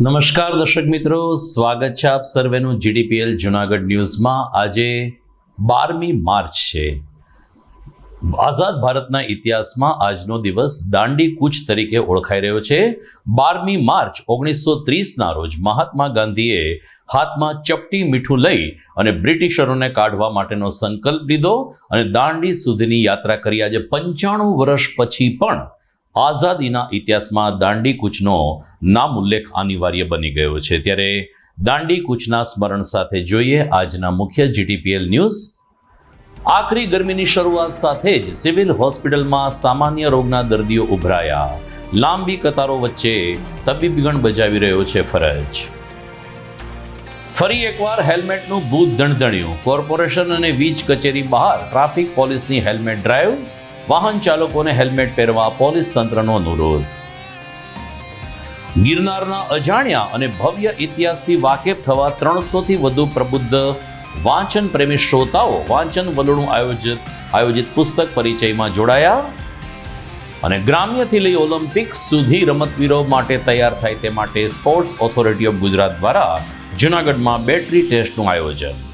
નમસ્કાર દર્શક મિત્રો, સ્વાગત છે આપ સર્વેનું જીડીપીએલ જુનાગઢ ન્યૂઝમાં. આજે બારમી માર્ચ છે. આઝાદ ભારતના ઇતિહાસમાં આજનો દિવસ દાંડી કૂચ તરીકે ઓળખાઈ રહ્યો છે. બારમી માર્ચ ઓગણીસો ત્રીસના રોજ મહાત્મા ગાંધીએ હાથમાં ચપટી મીઠું લઈ અને બ્રિટિશરોને કાઢવા માટેનો સંકલ્પ લીધો અને દાંડી સુધીની યાત્રા કરી. આજે પંચાણું વર્ષ પછી પણ આઝાદીના ઇતિહાસમાં દાંડી કૂચનો નામ ઉલ્લેખ અનિવાર્ય બની ગયો છે. ત્યારે દાંડી કૂચના સ્મરણ સાથે જોઈએ આજના મુખ્ય જીટીપીએલ ન્યૂઝ. આખરી ગરમીની શરૂઆત સાથે જ સિવિલ હોસ્પિટલમાં સામાન્ય રોગના દર્દીઓ ઉભરાયા. લાંબી કતારો વચ્ચે તબીબગણ બજાવી રહ્યો છે ફરજ. ફરી એકવાર હેલ્મેટનું ભૂત દણદણ્યું કોર્પોરેશન અને વીજ કચેરી બહાર ટ્રાફિક પોલીસની હેલ્મેટ ડ્રાઈવ. વાહન ચાલકોને હેલ્મેટ પહેરવા પોલીસ તંત્રનો અનુરોધ. ગિરનારના અજાણ્યા અને ભવ્ય ઇતિહાસથી વાકેફ થવા ત્રણસોથી વધુ પ્રબુદ્ધ વાંચન પ્રેમી શ્રોતાઓ વાંચન વલણું આયોજિત આયોજિત પુસ્તક પરિચયમાં જોડાયા અને ગ્રામ્યથી લઈ ઓલિમ્પિક્સ સુધી રમતવીરો માટે તૈયાર થાય તે માટે સ્પોર્ટ્સ ઓથોરિટી ઓફ ગુજરાત દ્વારા જૂનાગઢમાં બેટરી ટેસ્ટનું આયોજન.